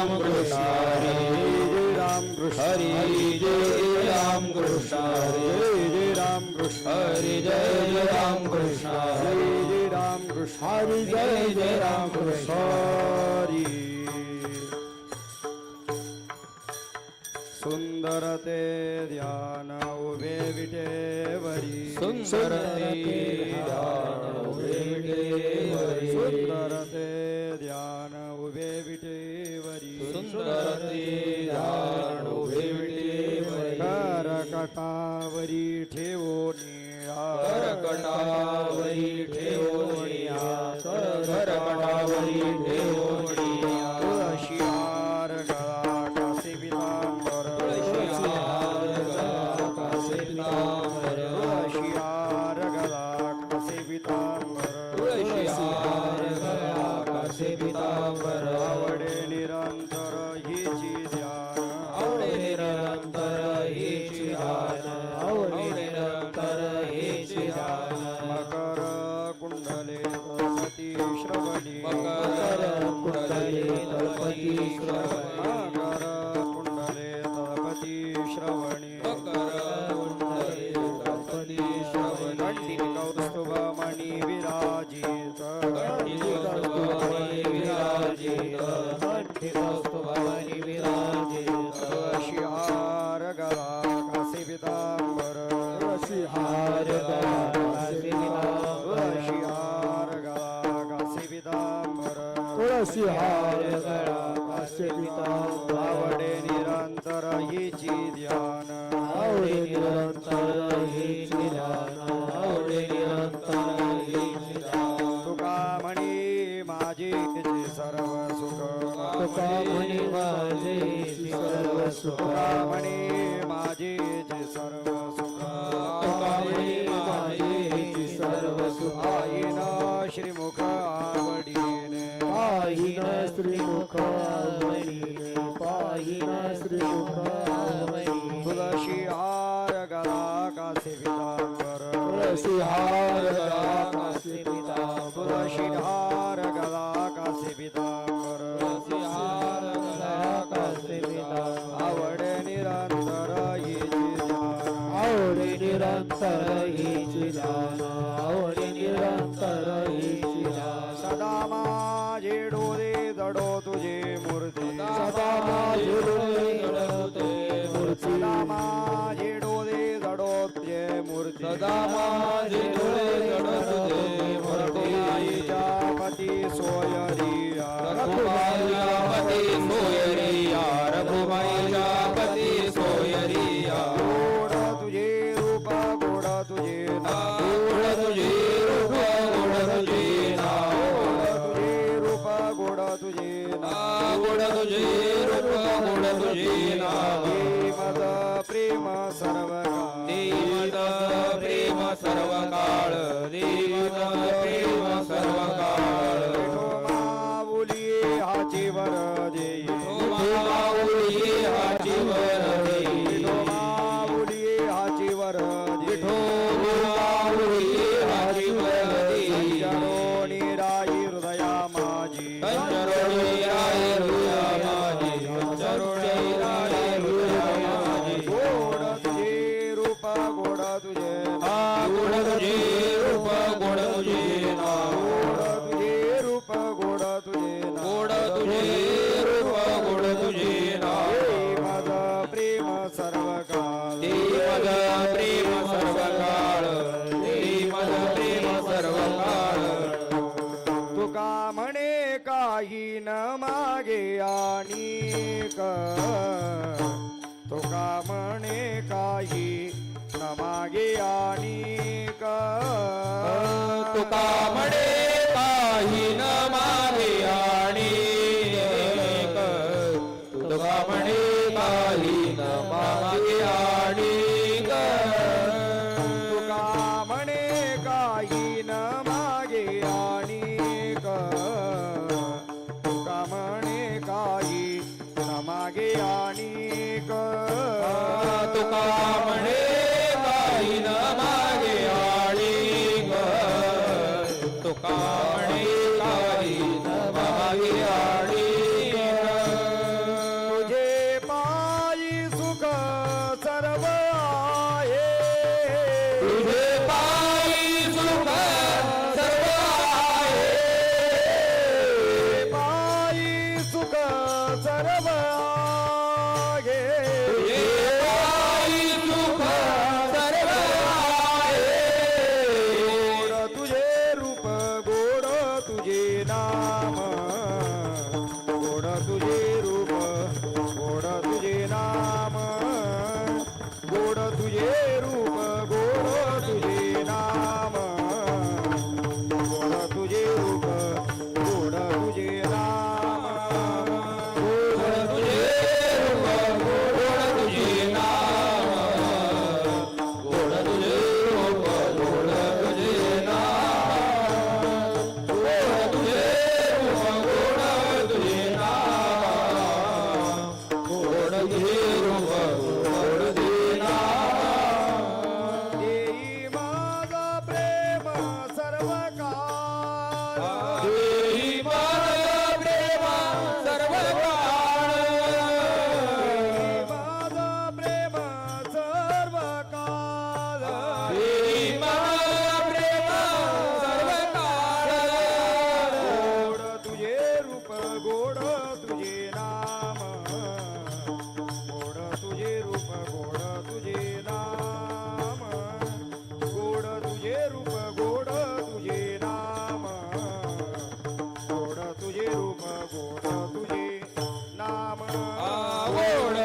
राम कृष्ण हरे जय राम कृष्ण हरे जय राम कृष्ण हरे जय राम कृष्ण हरे जय राम कृष्ण हरे जय राम कृष्ण हरे जय जय राम कृष्ण हरे सुन्दरते ध्यान उभे विटेवरि सुन्दरते ध्यान उभे विटेवरि सुन्दर कटावरी ठेवोनी कटावरी ठेवोनी कटावरी ठेवोनी तुळशी हार गळा पितांबर तुळशी हार गळा पितांबर तुळशी कासे गळा पितांबर तुळशी हार पितांबर सिहार आवडे निरंतर हिची ध्यान आवडे निरंतर हिची ध्यान आवडे निरंतर हिची ध्यान माझी सर्व सुख. तुकामणी माझे सर्व सुख. तुकामणी श्रीमुख आवडीने पाहिन तुळशी हार गळा कासे पितांबर तुळशी हार गळा कासे पितांबर तुळशी हार गळा कासे पितांबर तुळशी हार कासे पितांबर आवडे निरंतर आवडे निरंतर आवडे निरंतर सदा माझे डोळे जडवते मूर्ती रघुमाईच्या पती सोयरिया रघुमाईच्या पती सोयरिया रघुमाईच्या पती सोयरिया गोड तुझे रूप गोड तुझे नाव. गोड तुझे रूप गोड तुझे नाव. तुझे रूप गोड तुझे नाव. गोड तुझे रूप गोड तुझे नाव. मद प्रेम सर्व तुझे रूप गोड तुझे नाव. रूप गोड तुझे गोड तुझे रूप गोड तुझे नाव. मद प्रेम सर्व काळ प्रेम सर्व काळ प्रेम सर्व काळ तुका म्हणे काही न मागे आणि तुका म्हणे काही मागे आणि तुका म्हणे काही न Azul.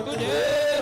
गोड तुझे